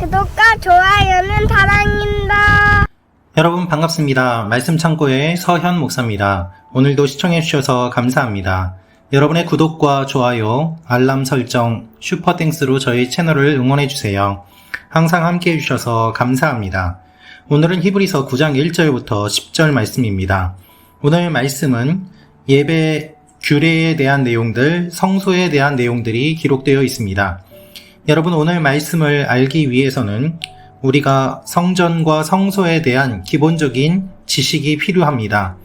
구독과 좋아요는 사랑입니다. 여러분 반갑습니다. 말씀 창고의 서현 목사입니다. 오늘도 시청해 주셔서 감사합니다. 여러분의 구독과 좋아요, 알람 설정, 슈퍼땡스로 저희 채널을 응원해 주세요. 항상 함께 해 주셔서 감사합니다. 오늘은 히브리서 9장 1절부터 10절 말씀입니다. 오늘 말씀은 예배 규례에 대한 내용들, 성소에 대한 내용들이 기록되어 있습니다. 여러분 오늘 말씀을 알기 위해서는 우리가 성전과 성소에 대한 기본적인 지식이 필요합니다.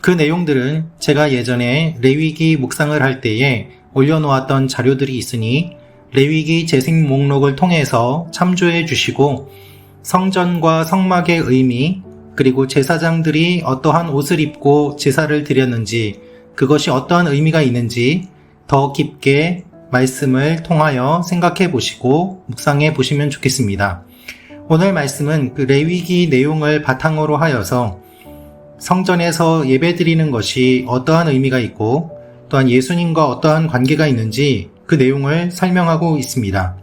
그 내용들은 제가 예전에 레위기 묵상을 할 때에 올려놓았던 자료들이 있으니 레위기 재생 목록을 통해서 참조해 주시고 성전과 성막의 의미 그리고 제사장들이 어떠한 옷을 입고 제사를 드렸는지 그것이 어떠한 의미가 있는지 더 깊게 말씀을 통하여 생각해 보시고 묵상해 보시면 좋겠습니다. 오늘 말씀은 그 레위기 내용을 바탕으로 하여서 성전에서 예배 드리는 것이 어떠한 의미가 있고 또한 예수님과 어떠한 관계가 있는지 그 내용을 설명하고 있습니다.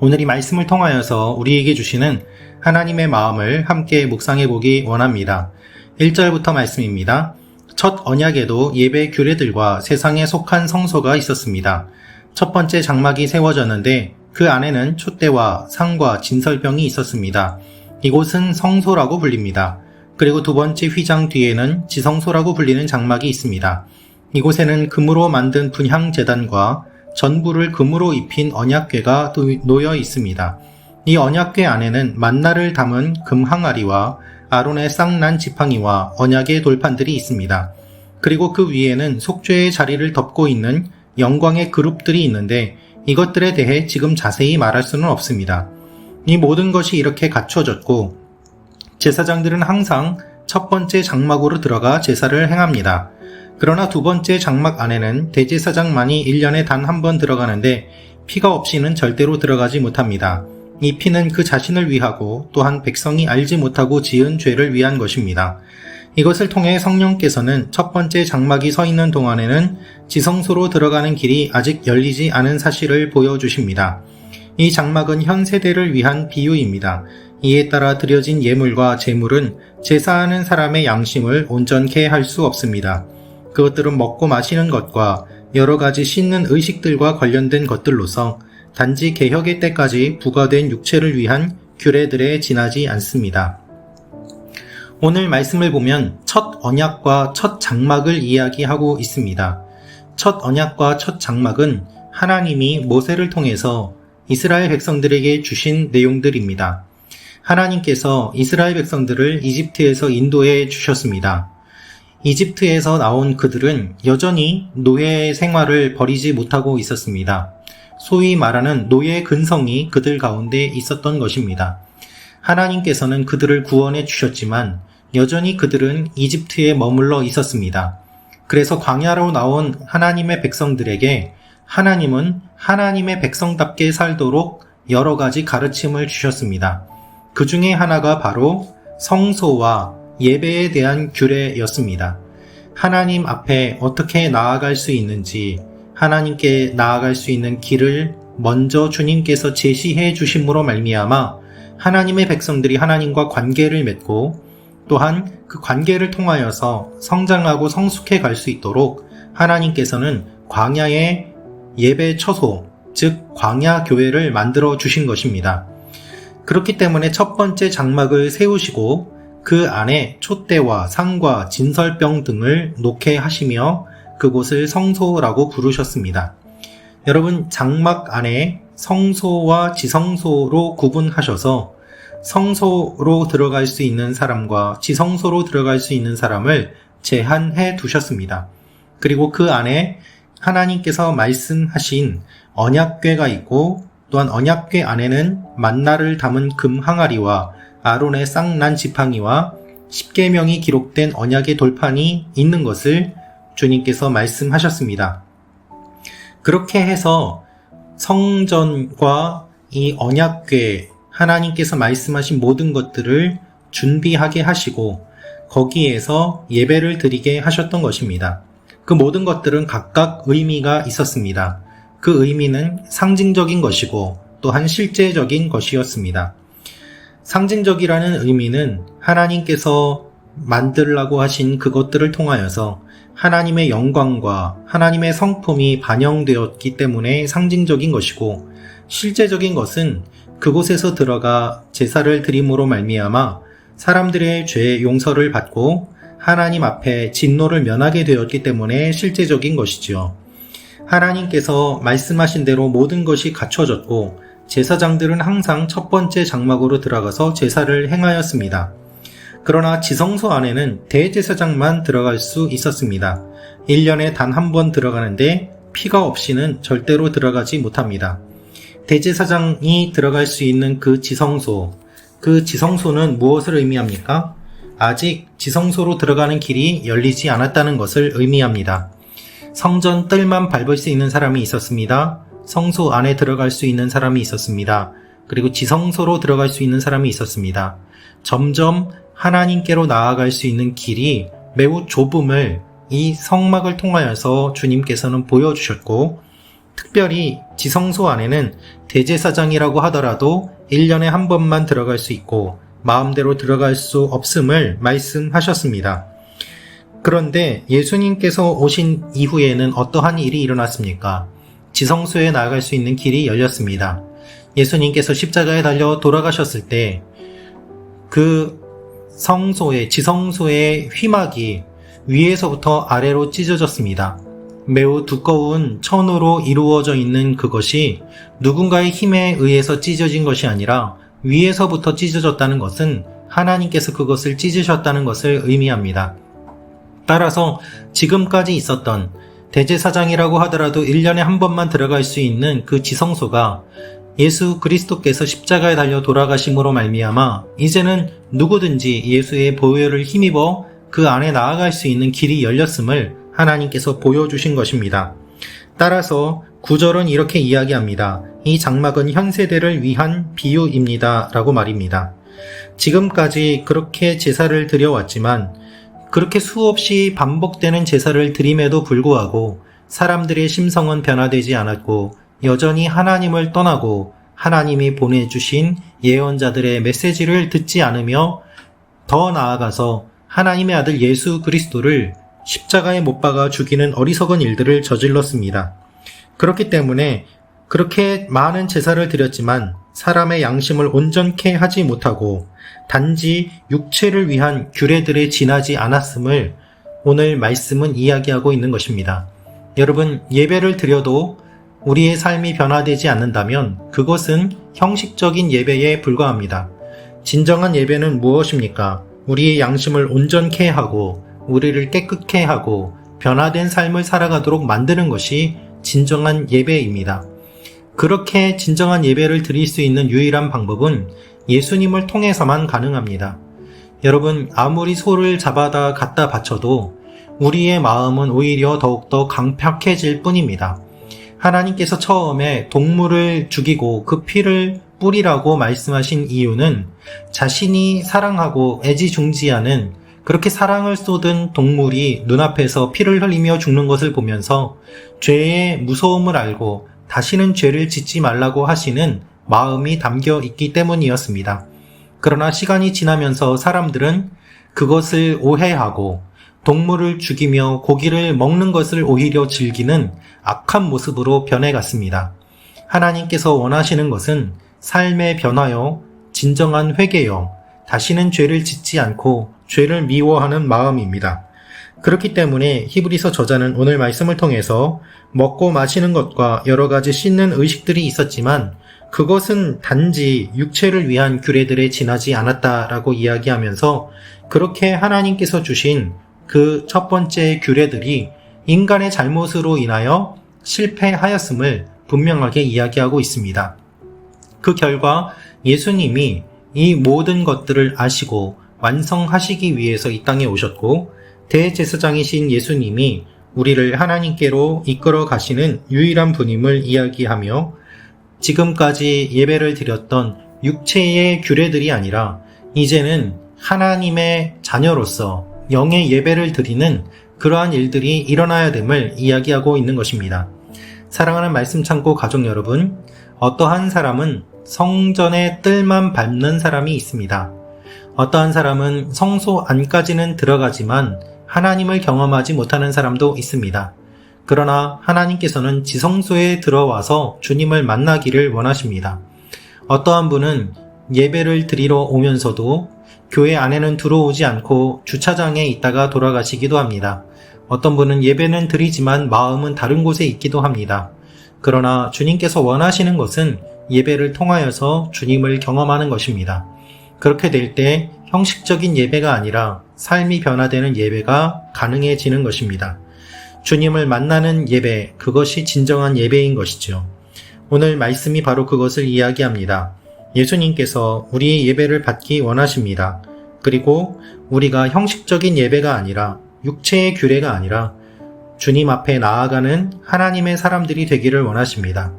오늘 이 말씀을 통하여서 우리에게 주시는 하나님의 마음을 함께 묵상해 보기 원합니다. 1절부터 말씀입니다. 첫 언약에도 예배 규례들과 세상에 속한 성소가 있었습니다. 첫 번째 장막이 세워졌는데 그 안에는 촛대와 상과 진설병이 있었습니다. 이곳은 성소라고 불립니다. 그리고 두 번째 휘장 뒤에는 지성소라고 불리는 장막이 있습니다. 이곳에는 금으로 만든 분향재단과 전부를 금으로 입힌 언약궤가 놓여 있습니다. 이 언약궤 안에는 만나를 담은 금 항아리와 아론의 쌍난 지팡이와 언약의 돌판들이 있습니다. 그리고 그 위에는 속죄의 자리를 덮고 있는 영광의 그룹들이 있는데 이것들에 대해 지금 자세히 말할 수는 없습니다. 이 모든 것이 이렇게 갖춰졌고 제사장들은 항상 첫 번째 장막으로 들어가 제사를 행합니다. 그러나 두 번째 장막 안에는 대제사장만이 1년에 단 한 번 들어가는데 피가 없이는 절대로 들어가지 못합니다. 이 피는 그 자신을 위하고 또한 백성이 알지 못하고 지은 죄를 위한 것입니다. 이것을 통해 성령께서는 첫 번째 장막이 서 있는 동안에는 지성소로 들어가는 길이 아직 열리지 않은 사실을 보여주십니다. 이 장막은 현 세대를 위한 비유입니다. 이에 따라 드려진 예물과 제물은 제사하는 사람의 양심을 온전케 할 수 없습니다. 그것들은 먹고 마시는 것과 여러 가지 씻는 의식들과 관련된 것들로서 단지 개혁의 때까지 부과된 육체를 위한 규례들에 지나지 않습니다. 오늘 말씀을 보면 첫 언약과 첫 장막을 이야기하고 있습니다. 첫 언약과 첫 장막은 하나님이 모세를 통해서 이스라엘 백성들에게 주신 내용들입니다. 하나님께서 이스라엘 백성들을 이집트에서 인도해 주셨습니다. 이집트에서 나온 그들은 여전히 노예 생활을 버리지 못하고 있었습니다. 소위 말하는 노예 근성이 그들 가운데 있었던 것입니다. 하나님께서는 그들을 구원해 주셨지만 여전히 그들은 이집트에 머물러 있었습니다. 그래서 광야로 나온 하나님의 백성들에게 하나님은 하나님의 백성답게 살도록 여러 가지 가르침을 주셨습니다. 그 중에 하나가 바로 성소와 예배에 대한 규례였습니다. 하나님 앞에 어떻게 나아갈 수 있는지 하나님께 나아갈 수 있는 길을 먼저 주님께서 제시해 주심으로 말미암아 하나님의 백성들이 하나님과 관계를 맺고 또한 그 관계를 통하여서 성장하고 성숙해 갈 수 있도록 하나님께서는 광야의 예배 처소, 즉 광야 교회를 만들어 주신 것입니다. 그렇기 때문에 첫 번째 장막을 세우시고 그 안에 촛대와 상과 진설병 등을 놓게 하시며 그곳을 성소라고 부르셨습니다. 여러분 장막 안에 성소와 지성소로 구분하셔서 성소로 들어갈 수 있는 사람과 지성소로 들어갈 수 있는 사람을 제한해 두셨습니다. 그리고 그 안에 하나님께서 말씀하신 언약궤가 있고 또한 언약궤 안에는 만나를 담은 금 항아리와 아론의 쌍난 지팡이와 십계명이 기록된 언약의 돌판이 있는 것을 주님께서 말씀하셨습니다. 그렇게 해서 성전과 이 언약궤 하나님께서 말씀하신 모든 것들을 준비하게 하시고 거기에서 예배를 드리게 하셨던 것입니다. 그 모든 것들은 각각 의미가 있었습니다. 그 의미는 상징적인 것이고 또한 실제적인 것이었습니다. 상징적이라는 의미는 하나님께서 만들라고 하신 그것들을 통하여서 하나님의 영광과 하나님의 성품이 반영되었기 때문에 상징적인 것이고 실제적인 것은 그곳에서 들어가 제사를 드림으로 말미암아 사람들의 죄 용서를 받고 하나님 앞에 진노를 면하게 되었기 때문에 실제적인 것이지요. 하나님께서 말씀하신 대로 모든 것이 갖춰졌고 제사장들은 항상 첫 번째 장막으로 들어가서 제사를 행하였습니다. 그러나 지성소 안에는 대제사장만 들어갈 수 있었습니다. 1년에 단 한 번 들어가는데 피가 없이는 절대로 들어가지 못합니다. 대제사장이 들어갈 수 있는 그 지성소, 그 지성소는 무엇을 의미합니까? 아직 지성소로 들어가는 길이 열리지 않았다는 것을 의미합니다. 성전 뜰만 밟을 수 있는 사람이 있었습니다. 성소 안에 들어갈 수 있는 사람이 있었습니다. 그리고 지성소로 들어갈 수 있는 사람이 있었습니다. 점점 하나님께로 나아갈 수 있는 길이 매우 좁음을 이 성막을 통하여서 주님께서는 보여주셨고, 특별히 지성소 안에는 대제사장이라고 하더라도 1년에 한 번만 들어갈 수 있고, 마음대로 들어갈 수 없음을 말씀하셨습니다. 그런데 예수님께서 오신 이후에는 어떠한 일이 일어났습니까? 지성소에 나아갈 수 있는 길이 열렸습니다. 예수님께서 십자가에 달려 돌아가셨을 때 그 성소의 지성소의 휘막이 위에서부터 아래로 찢어졌습니다. 매우 두꺼운 천으로 이루어져 있는 그것이 누군가의 힘에 의해서 찢어진 것이 아니라 위에서부터 찢어졌다는 것은 하나님께서 그것을 찢으셨다는 것을 의미합니다. 따라서 지금까지 있었던 대제사장이라고 하더라도 1년에 한 번만 들어갈 수 있는 그 지성소가 예수 그리스도께서 십자가에 달려 돌아가심으로 말미암아 이제는 누구든지 예수의 보혈을 힘입어 그 안에 나아갈 수 있는 길이 열렸음을 하나님께서 보여주신 것입니다. 따라서 구절은 이렇게 이야기합니다. 이 장막은 현 세대를 위한 비유입니다. 라고 말입니다. 지금까지 그렇게 제사를 드려왔지만 그렇게 수없이 반복되는 제사를 드림에도 불구하고 사람들의 심성은 변화되지 않았고 여전히 하나님을 떠나고 하나님이 보내주신 예언자들의 메시지를 듣지 않으며 더 나아가서 하나님의 아들 예수 그리스도를 십자가에 못 박아 죽이는 어리석은 일들을 저질렀습니다. 그렇기 때문에 그렇게 많은 제사를 드렸지만 사람의 양심을 온전케 하지 못하고 단지 육체를 위한 규례들에 지나지 않았음을 오늘 말씀은 이야기하고 있는 것입니다. 여러분, 예배를 드려도 우리의 삶이 변화되지 않는다면 그것은 형식적인 예배에 불과합니다. 진정한 예배는 무엇입니까? 우리의 양심을 온전케 하고 우리를 깨끗게 하고 변화된 삶을 살아가도록 만드는 것이 진정한 예배입니다. 그렇게 진정한 예배를 드릴 수 있는 유일한 방법은 예수님을 통해서만 가능합니다. 여러분, 아무리 소를 잡아다 갖다 바쳐도 우리의 마음은 오히려 더욱더 강팍해질 뿐입니다. 하나님께서 처음에 동물을 죽이고 그 피를 뿌리라고 말씀하신 이유는 자신이 사랑하고 애지중지하는 그렇게 사랑을 쏟은 동물이 눈앞에서 피를 흘리며 죽는 것을 보면서 죄의 무서움을 알고 다시는 죄를 짓지 말라고 하시는 마음이 담겨 있기 때문이었습니다. 그러나 시간이 지나면서 사람들은 그것을 오해하고 동물을 죽이며 고기를 먹는 것을 오히려 즐기는 악한 모습으로 변해갔습니다. 하나님께서 원하시는 것은 삶의 변화요, 진정한 회개요, 다시는 죄를 짓지 않고 죄를 미워하는 마음입니다. 그렇기 때문에 히브리서 저자는 오늘 말씀을 통해서 먹고 마시는 것과 여러 가지 씻는 의식들이 있었지만 그것은 단지 육체를 위한 규례들에 지나지 않았다라고 이야기하면서 그렇게 하나님께서 주신 그 첫 번째 규례들이 인간의 잘못으로 인하여 실패하였음을 분명하게 이야기하고 있습니다. 그 결과 예수님이 이 모든 것들을 아시고 완성하시기 위해서 이 땅에 오셨고 대제사장이신 예수님이 우리를 하나님께로 이끌어 가시는 유일한 분임을 이야기하며 지금까지 예배를 드렸던 육체의 규례들이 아니라 이제는 하나님의 자녀로서 영의 예배를 드리는 그러한 일들이 일어나야 됨을 이야기하고 있는 것입니다. 사랑하는 말씀 창고 가족 여러분, 어떠한 사람은 성전의 뜰만 밟는 사람이 있습니다. 어떠한 사람은 성소 안까지는 들어가지만 하나님을 경험하지 못하는 사람도 있습니다. 그러나 하나님께서는 지성소에 들어와서 주님을 만나기를 원하십니다. 어떠한 분은 예배를 드리러 오면서도 교회 안에는 들어오지 않고 주차장에 있다가 돌아가시기도 합니다. 어떤 분은 예배는 드리지만 마음은 다른 곳에 있기도 합니다. 그러나 주님께서 원하시는 것은 예배를 통하여서 주님을 경험하는 것입니다. 그렇게 될 때 형식적인 예배가 아니라 삶이 변화되는 예배가 가능해지는 것입니다. 주님을 만나는 예배, 그것이 진정한 예배인 것이죠. 오늘 말씀이 바로 그것을 이야기합니다. 예수님께서 우리의 예배를 받기 원하십니다. 그리고 우리가 형식적인 예배가 아니라 육체의 규례가 아니라 주님 앞에 나아가는 하나님의 사람들이 되기를 원하십니다.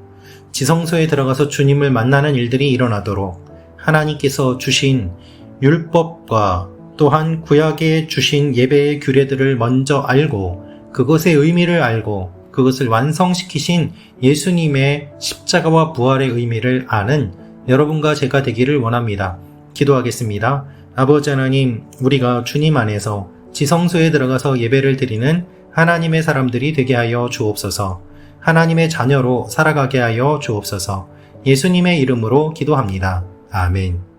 지성소에 들어가서 주님을 만나는 일들이 일어나도록 하나님께서 주신 율법과 또한 구약에 주신 예배의 규례들을 먼저 알고 그것의 의미를 알고 그것을 완성시키신 예수님의 십자가와 부활의 의미를 아는 여러분과 제가 되기를 원합니다. 기도하겠습니다. 아버지 하나님, 우리가 주님 안에서 지성소에 들어가서 예배를 드리는 하나님의 사람들이 되게 하여 주옵소서. 하나님의 자녀로 살아가게 하여 주옵소서. 예수님의 이름으로 기도합니다. 아멘.